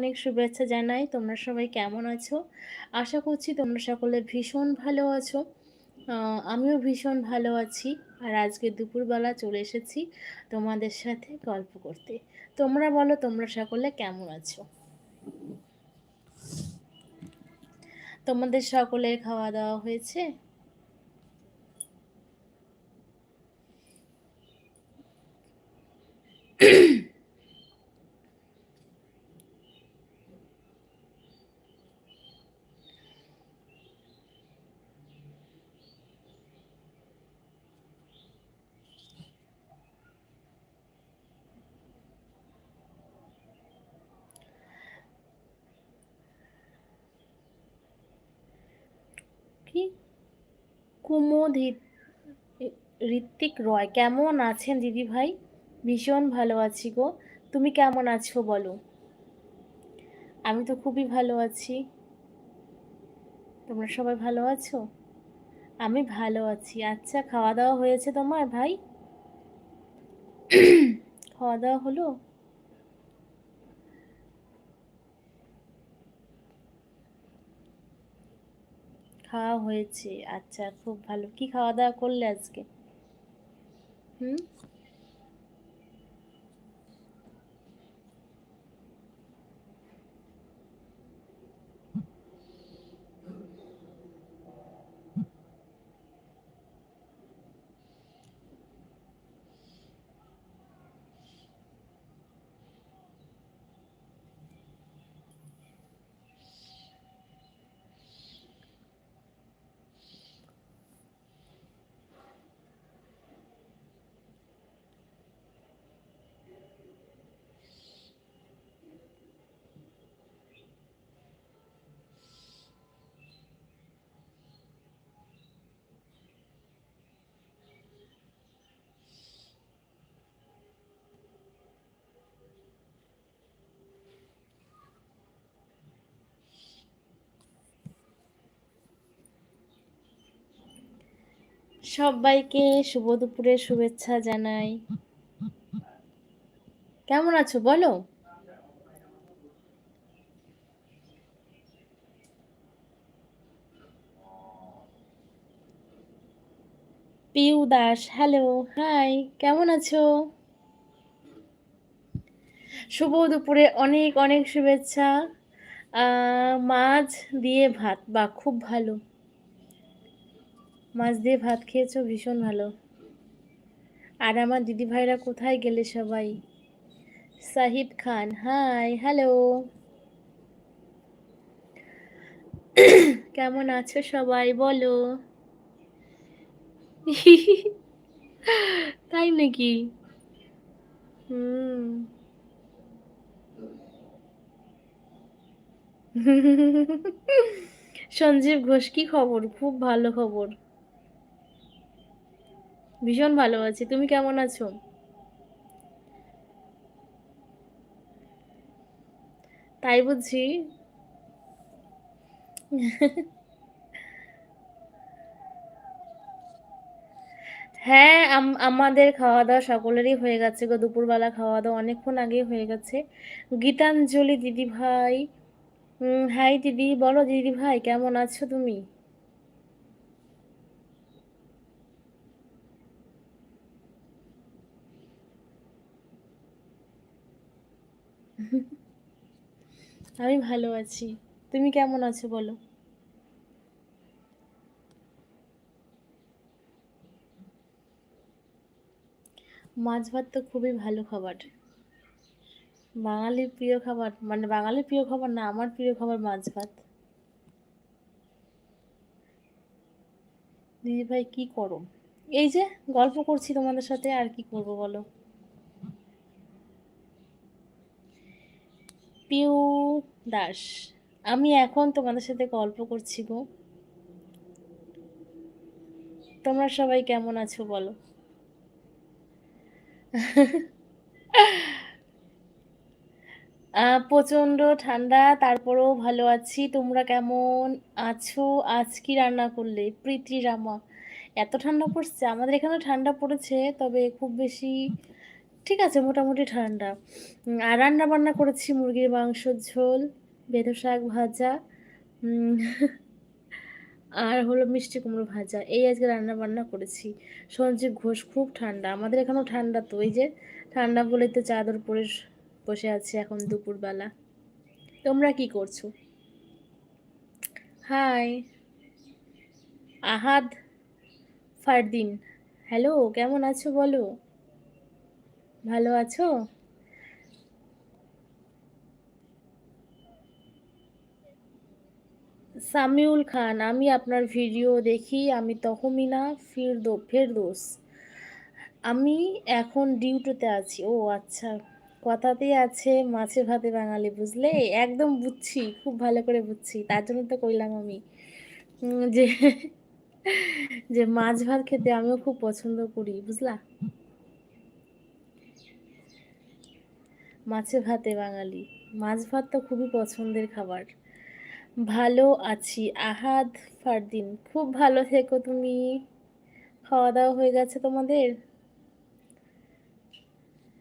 অনেক শুভেচ্ছা জানাই। তোমরা সবাই কেমন আছো? আশা করছি তোমরা সকলে ভীষণ ভালো আছো। আমিও ভীষণ ভালো আছি। আর আজকে দুপুরবেলা চলে এসেছি তোমাদের সাথে গল্প করতে। তোমরা বলো, তোমরা সকলে কেমন আছো? তোমাদের সকলের খাওয়া-দাওয়া হয়েছে? কি? কুমুদ ঋত্বিক রয়, কেমন আছেন দিদিভাই? ভীষণ ভালো আছি গো। তুমি কেমন আছো বলো? আমি তো খুবই ভালো আছি। তোমরা সবাই ভালো আছো? আমি ভালো আছি। আচ্ছা খাওয়া-দাওয়া হয়েছে তোমার ভাই? খাওয়া-দাওয়া হলো? খাওয়া হয়েছে। আচ্ছা খুব ভালো। কি খাওয়া-দাওয়া করলে আজকে? হুম? সব্বাইকে শুভ দুপুরের শুভেচ্ছা জানাই। কেমন আছো বলো? পিউ দাস হ্যালো, হাই কেমন আছো? শুভ দুপুরে অনেক, অনেক শুভেচ্ছা। মাছ দিয়ে ভাত। বাহ! খুব ভালো। মাছ দিয়ে ভাত খেয়েছো ভীষণ ভালো। আর আমার দিদিভাইরা কোথায় গেলে সবাই? সাহিদ খান হাই, হ্যালো। কেমন আছো সবাই বলো? তাই নাকি? হুম। সঞ্জীব ঘোষ কি খবর? খুব ভালো খবর। ভীষণ ভালো আছি। তুমি কেমন আছো? তাই বুঝছি হ্যাঁ, আম আমাদের খাওয়া-দাওয়া সকলেরই হয়ে গেছে গো। দুপুরবেলা খাওয়া-দাওয়া অনেকক্ষণ আগেই হয়ে গেছে। গীতাঞ্জলি দিদিভাই, উম হাই দিদি, বলো দিদিভাই কেমন আছো তুমি? আমি ভালো আছি। তুমি কেমন আছো বলো? মাছ ভাত তো খুবই ভালো খাবার। বাঙালির প্রিয় খাবার মানে বাঙালির প্রিয় খাবার না, আমার প্রিয় খাবার মাছ ভাত। দিদিভাই কি করো? এই যে গল্প করছি তোমাদের সাথে আর কি করব বলো? পিউ দাস, আমি এখন তোমাদের সাথে গল্প করছি গো। তোমরা সবাই কেমন আছো বলো? প্রচণ্ড ঠান্ডা, তারপরেও ভালো আছি। তোমরা কেমন আছো? আজ কি রান্না করলে? প্রীতি, রামা। এত ঠান্ডা পড়ছে? আমাদের এখানেও ঠান্ডা পড়েছে, তবে খুব বেশি ঠিক আছে মোটামুটি ঠান্ডা। আর রান্না বান্না করেছি মুরগির মাংসর ঝোল, বেথো শাক ভাজা, আর হলো মিষ্টি কুমড়ো ভাজা। এই আজকে রান্না বান্না করেছি। সঞ্জীব ঘোষ খুব ঠান্ডা। আমাদের এখানেও ঠান্ডা তো এই যে ঠান্ডা বলে তো চাদর পরে বসে আছে এখন দুপুরবেলা। তোমরা কি করছ? হাই! আহাদ ফারদিন। হ্যালো, কেমন আছো বলো? ভালো আছো? সামিউল খান, আমি আপনার ভিডিও দেখি। আমি তহমিনা ফিরদো ফেরদৌস। আমি এখন ডিউটিতে আছি। ও আচ্ছা। কথাতেই আছে মাছে ভাতে বাঙালি বুঝলে? একদম বুঝছি, খুব ভালো করে বুঝছি। তার জন্য তো কইলাম আমি। যে যে মাছ ভাত খেতে আমিও খুব পছন্দ করি, বুঝলা? মাছে ভাতে বাঙালি। মাছ ভাত তো খুবই পছন্দের খাবার। ভালো আছি। আহাদ ফারদিন। খুব ভালো থেকো তুমি। খাওয়া-দাওয়া হয়ে গেছে তোমাদের?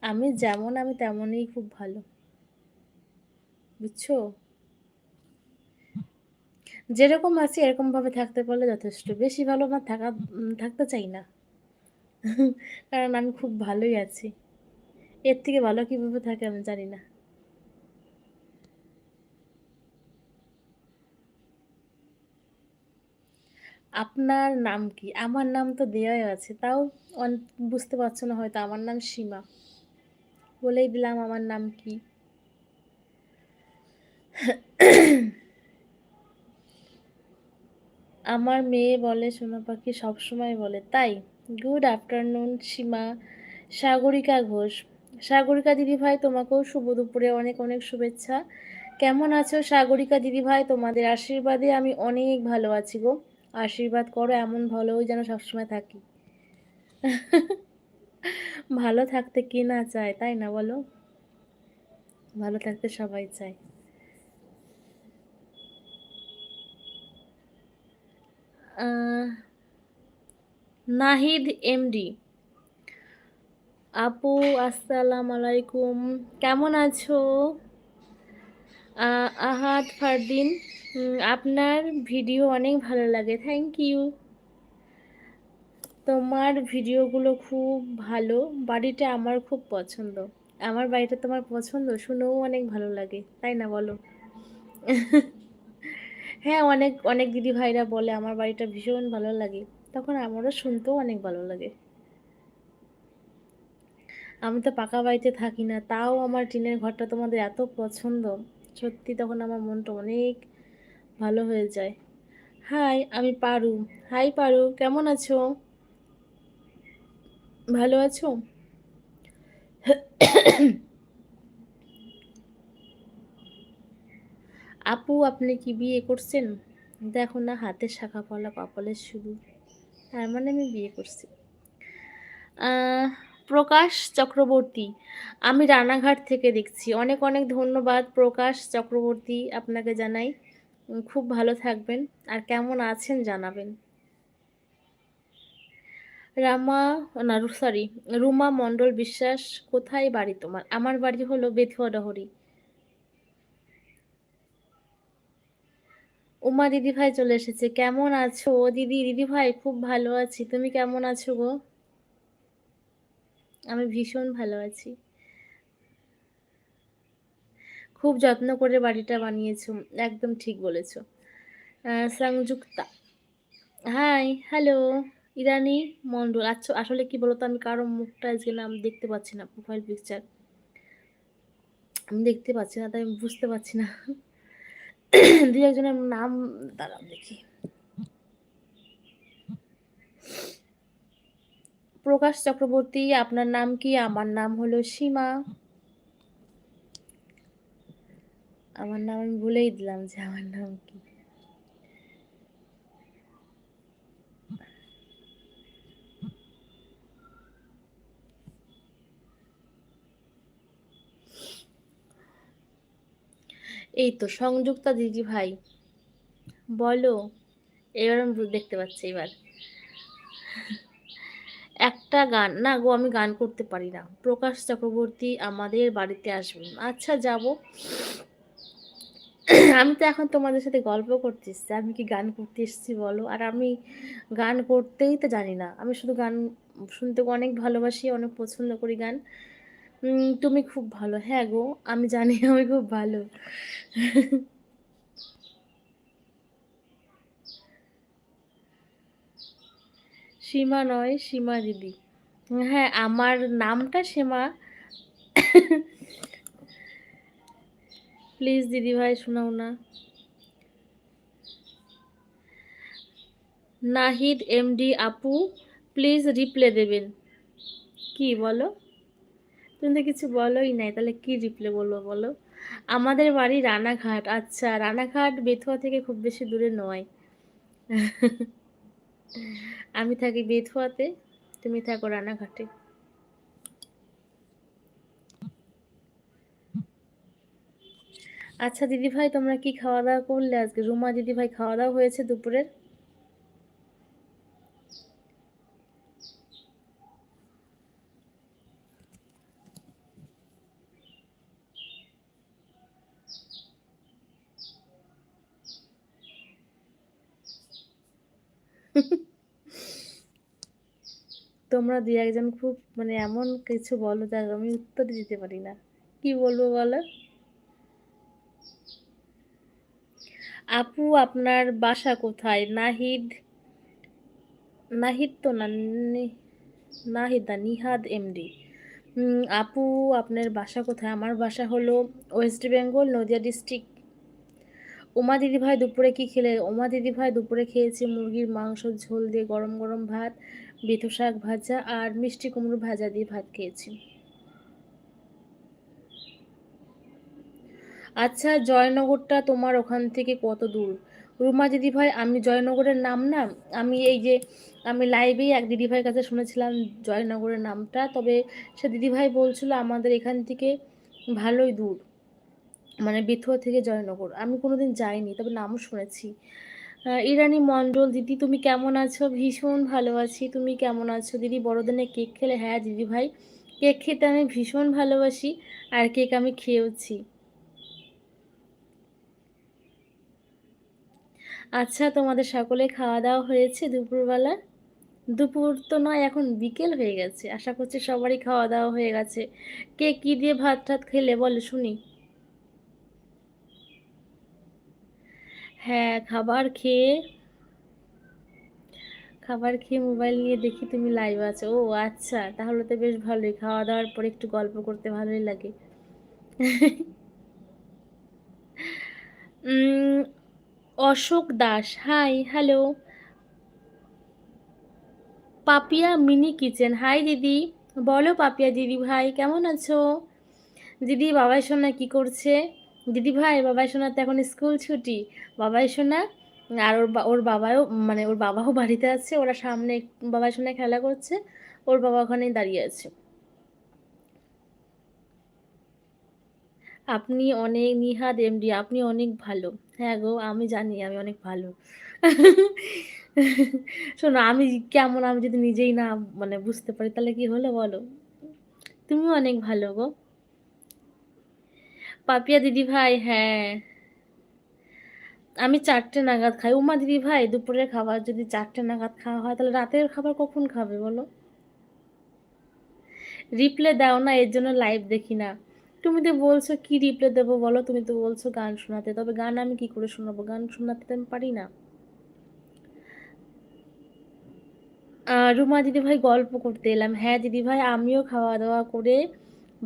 আমি যেমন, আমি তেমনই খুব ভালো। বুঝছ? যেরকম আছি, এরকমভাবে থাকতে পারলে যথেষ্ট। বেশি ভালো আমার থাকা থাকতে চাই না। কারণ আমি খুব ভালোই আছি। এর থেকে ভালো কীভাবে থাকে আমি জানি না। আপনার নাম কি? আমার নাম তো দেওয়াই আছে। তাও বুঝতে পারছ না হয়তো, আমার নাম সীমা। বলেই দিলাম আমার নাম কি। আমার মেয়ে বলে, সোনা পাখি সবসময় বলে। তাই? Good afternoon Seema. Sagarika Ghosh. Sagarika দিদিভাই তোমাকেও শুভ দুপুরে অনেক, অনেক শুভেচ্ছা। কেমন আছো সাগরিকা দিদিভাই? তোমাদের আশীর্বাদে আমি অনেক ভালো আছি গো। আশীর্বাদ করো এমন ভালোই যেন সবসময় থাকি। ভালো থাকতে কি না চায়, তাই না বলো? ভালো থাকতে সবাই চায়। নাহিদ এমডি। আপু আসসালাম আলাইকুম। কেমন আছো? আ আহাদ ফারদিন। আপনার ভিডিও অনেক ভালো লাগে। Thank you. তোমার ভিডিওগুলো খুব ভালো। বাড়িটা আমার খুব পছন্দ। আমার বাড়িটা তোমার পছন্দ? শুনেও অনেক ভালো লাগে। তাই না বলো? হ্যাঁ, অনেক, অনেক দিদিভাইরা বলে আমার বাড়িটা ভীষণ ভালো লাগে। তখন আমারও শুনতেও অনেক ভালো লাগে। আমি তো পাকা বাড়িতে থাকি না। তাও আমার টিনের ঘরটা তোমাদের এত পছন্দ। সত্যি তখন আমার মনটা অনেক ভালো হয়ে যায়। হাই, আমি পারু। হাই পারু, কেমন আছো? ভালো আছো? আপু আপনি কি বিয়ে করছেন? দেখো না হাতের শাখা পলা কপালের শুরু। তার মানে আমি বিয়ে করছি। প্রকাশ চক্রবর্তী। আমি রানাঘাট থেকে দেখছি। অনেক, অনেক ধন্যবাদ প্রকাশ চক্রবর্তী আপনাকে জানাই। খুব ভালো থাকবেন। আর কেমন আছেন জানাবেন। রামা না সরি রুমা মণ্ডল বিশ্বাস। কোথায় বাড়ি তোমার? আমার বাড়ি হলো বেথুয়া ডহরি। উমা দিদিভাই চলে এসেছে। কেমন আছো দিদি? দিদিভাই খুব ভালো আছি। তুমি কেমন আছো গো? আমি ভীষণ ভালো আছি। খুব যত্ন করে বাড়িটা বানিয়েছো। একদম ঠিক বলেছ। সংযুক্তা। Hi, hello. ইরানী মণ্ডল। আচ্ছা আসলে কি বলতো আমি কারও মুখটা আজকে না আমি দেখতে পাচ্ছি না প্রোফাইল পিকচার। আমি দেখতে পাচ্ছি না তাই আমি বুঝতে পারছি না। ২-১ নাম দাঁড়াও দেখি। প্রকাশ চক্রবর্তী। আপনার নাম কি? আমার নাম হলো সীমা। আমার নাম আমি বলেই দিলাম যে আমার নাম কি। এই তো সংযুক্তা দিদি ভাই বলো। এবার আমি দেখতে পাচ্ছি এবার। একটা গান, না গো, আমি গান করতে পারি না। প্রকাশ চক্রবর্তী আমাদের বাড়িতে আসবেন। আচ্ছা যাব। আমি তো এখন তোমাদের সাথে গল্প করতে এসেছি আমি কি গান করতে এসেছি বলো? আর আমি গান করতেই তো জানি না। আমি শুধু গান শুনতে অনেক ভালোবাসি, অনেক পছন্দ করি গান। তুমি খুব ভালো। হ্যাঁ গো, আমি জানি, আমি খুব ভালো। সীমা নয়, সীমা দিদি। হ্যাঁ আমার নামটা সীমা। প্লিজ দিদি ভাই, শোনাও না। নাহিদ এমডি আপু, প্লিজ রিপ্লে দেবেন। কি, বলো? তুমি তো কিছু বলোই নাই, তাহলে কি রিপ্লে বলব, বলো? আমাদের বাড়ি রানাঘাট। আচ্ছা রানাঘাট বেথুয়া থেকে খুব বেশি দূরে নয়। আমি থাকি বেথুয়াতে, তুমি থাকো রানাঘাটে। আচ্ছা দিদি ভাই তোমরা কি খাওয়া দাওয়া করলে আজকে? রুমা দিদি ভাই খাওয়া দাওয়া হয়েছে দুপুরের? তোমরা দুই একজন খুব মানে এমন কিছু বলো যা আমি উত্তর দিতে পারি না। কি বলব বলো? আপু, আপনার বাসা কোথায়? নাহিদ নাহিদ তো না নাহিদ নিহাদ এমডি। আপু, আপনার বাসা কোথায়? আমার বাসা হলো ওয়েস্ট বেঙ্গল, নদিয়া ডিস্ট্রিক্ট। উমা দিদি ভাই দুপুরে কি খেলে? ওমা দিদি ভাই দুপুরে খেয়েছি মুরগির মাংস, ঝোল দিয়ে গরম গরম ভাত, বেথু শাক ভাজা আর মিষ্টি কুমড়ো ভাজা দিয়ে ভাত খেয়েছি। আচ্ছা জয়নগরটা তোমার ওখান থেকে কত দূর? রুমা দিদি ভাই, আমি জয়নগরের নাম না, আমি এই যে, আমি লাইভেই এক দিদিভাইয়ের কাছে শুনেছিলাম জয়নগরের নামটা, তবে সে দিদিভাই বলছিল আমাদের এখান থেকে ভালোই দূর। মানে বেথুয়া থেকে জয়নগর। আমি কোনোদিন যাইনি, তবে নামও শুনেছি। ইরানি মণ্ডল, দিদি তুমি কেমন আছো? ভীষণ ভালো আছি, তুমি কেমন আছো? দিদি বড়দিনে কেক খেলে হ্যাঁ দিদি ভাই, কেক খেতে আমি ভীষণ ভালোবাসি, আর কেক আমি খেয়েওছি। আচ্ছা তোমাদের সকলে খাওয়া দাওয়া হয়েছে দুপুরবেলা? দুপুর তো নয়, এখন বিকেল হয়ে গেছে। আশা করছি সবারই খাওয়া দাওয়া হয়ে গেছে। কে কি দিয়ে ভাত টাত খেলে বলো শুনি। হ্যাঁ খাবার খেয়ে খাবার খেয়ে মোবাইল নিয়ে দেখি তুমি লাইভ আছো। ও আচ্ছা তাহলে তো বেশ ভালোই। খাওয়া দাওয়ার পরে একটু গল্প করতে ভালোই লাগে। Ashok Das hi hello Papiya mini kitchen hi দিদি। বলো পাপিয়া দিদি ভাই, কেমন আছো? দিদি, বাবাই সোনা কি করছে? দিদি ভাই বাবাই সোনার তো এখন স্কুল ছুটি। বাবাই সোনা আর ওর ওর বাবাও মানে ওর বাবাও বাড়িতে আছে, ওরা সামনে বাবাই সোনা খেলা করছে, ওর বাবা ওখানেই দাঁড়িয়ে আছে। আপনি অনেক, নিহাদ এমডি, আপনি অনেক ভালো। হ্যাঁ গো, আমি জানি, আমি অনেক ভালো। শোনো, আমি কেমন, আমি যদি নিজেই না মানে বুঝতে পারি, তাহলে কি হলো বলো? তুমিও অনেক ভালো গো। পাপিয়া দিদি ভাই হ্যাঁ। আমি চারটে নাগাদ খাই। উমা দিদি ভাই, দুপুরের খাবার যদি চারটে নাগাদ খাওয়া হয়, তাহলে রাতের খাবার কখন খাবে বলো? রিপ্লে দাও না, এর জন্য লাইভ দেখি না। তুমি তো বলছো, কি রিপ্লে দেবো বলো? তুমি তো বলছো গান শোনাতে। তবে গান আমি কি করে শোনাবো? গান শোনাতে আমি পারি না। রুমা দিদি ভাই গল্প করতে এলাম। হ্যাঁ দিদি ভাই, আমিও খাওয়া দাওয়া করে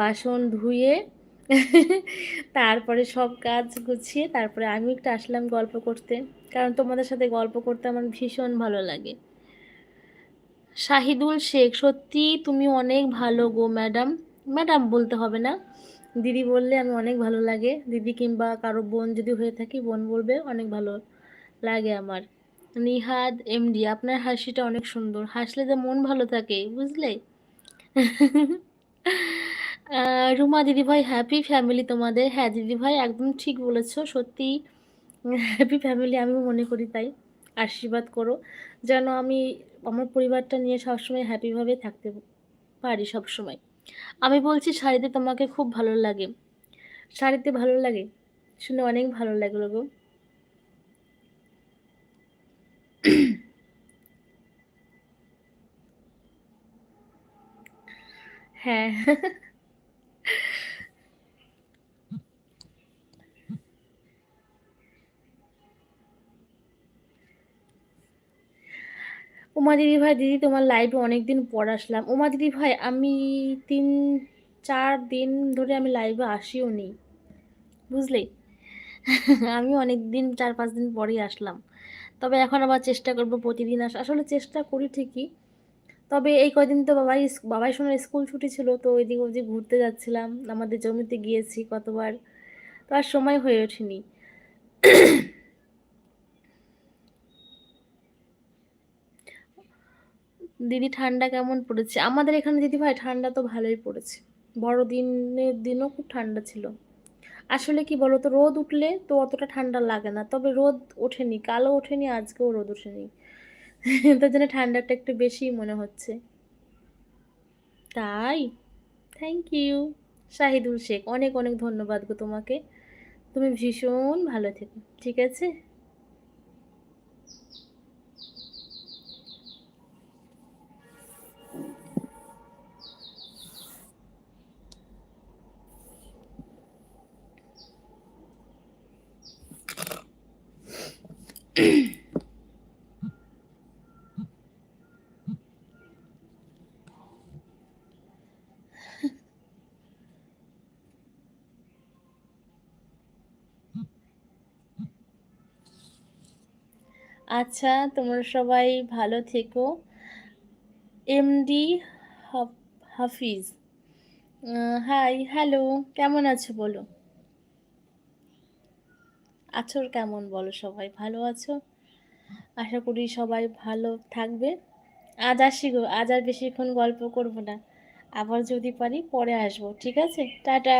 বাসন ধুয়ে তারপরে সব কাজ গুছিয়ে তারপরে আমি একটু আসলাম গল্প করতে। কারণ তোমাদের সাথে গল্প করতে আমার ভীষণ ভালো লাগে। শাহিদুল শেখ, সত্যি তুমি অনেক ভালো গো ম্যাডাম। ম্যাডাম বলতে হবে না। দিদি বললে আমি অনেক ভালো লাগে। দিদি কিংবা কারও বোন যদি হয়ে থাকি, বোন বলবে অনেক ভালো লাগে আমার। নিহাদ, এমডি, আপনার হাসিটা অনেক সুন্দর। হাসলে যে মন ভালো থাকে, বুঝলে? রুমা দিদিভাই হ্যাপি ফ্যামিলি তোমাদের। হ্যাঁ দিদিভাই একদম ঠিক বলেছ, সত্যি হ্যাপি ফ্যামিলি আমিও মনে করি তাই। আশীর্বাদ করো, যেন আমি আমার পরিবারটা নিয়ে সবসময় হ্যাপিভাবে থাকতে পারি সবসময়। আমি বলছি, শাড়িতে তোমাকে খুব ভালো লাগে। শাড়িতে ভালো লাগে? শুনে অনেক ভালো লাগল গো। হ্যাঁ। উমা দিদি, ভাই, দিদি, তোমার লাইভে অনেকদিন পর আসলাম। উমা দিদি, ভাই, আমি তিন, চার দিন ধরে আমি লাইভে আসিও নি, বুঝলি? আমি অনেক দিন চার, পাঁচ দিন পরেই আসলাম। তবে এখন আবার চেষ্টা করব প্রতিদিন আস, আসলে চেষ্টা করি ঠিকই। তবে এই কদিন তো বাবাই বাবাই শোনার স্কুল ছুটি ছিল, তো ওইদিকে ওইদিকে ঘুরতে যাচ্ছিলাম, আমাদের জমিতে গিয়েছি কতবার, তো আর সময় হয়ে ওঠেনি। দিদি ঠান্ডা কেমন পড়েছে? আমাদের এখানে দিদি ভাই ঠান্ডা তো ভালোই পড়েছে। বড়দিনের দিনও খুব ঠান্ডা ছিল। আসলে কি বলো তো রোদ উঠলে তো অতটা ঠান্ডা লাগে না। তবে রোদ ওঠেনি কালো ওঠেনি, আজকেও রোদ ওঠেনি। তার জন্য ঠান্ডাটা একটু বেশি মনে হচ্ছে। তাই? Thank you Shahidul Sheikh. অনেক অনেক ধন্যবাদ গো তোমাকে। তুমি ভীষণ ভালো থেকো, ঠিক আছে? আচ্ছা তোমরা সবাই ভালো থেকো। এমডি হাফিজ। হাই হ্যালো কেমন আছো বলো? আছো কেমন বলো সবাই, ভালো আছো? আশা করি সবাই ভালো থাকবে। আজ আসি গো, আজ আর বেশিক্ষণ গল্প করব না। আবার যদি পারি পরে আসব, ঠিক আছে? টাটা।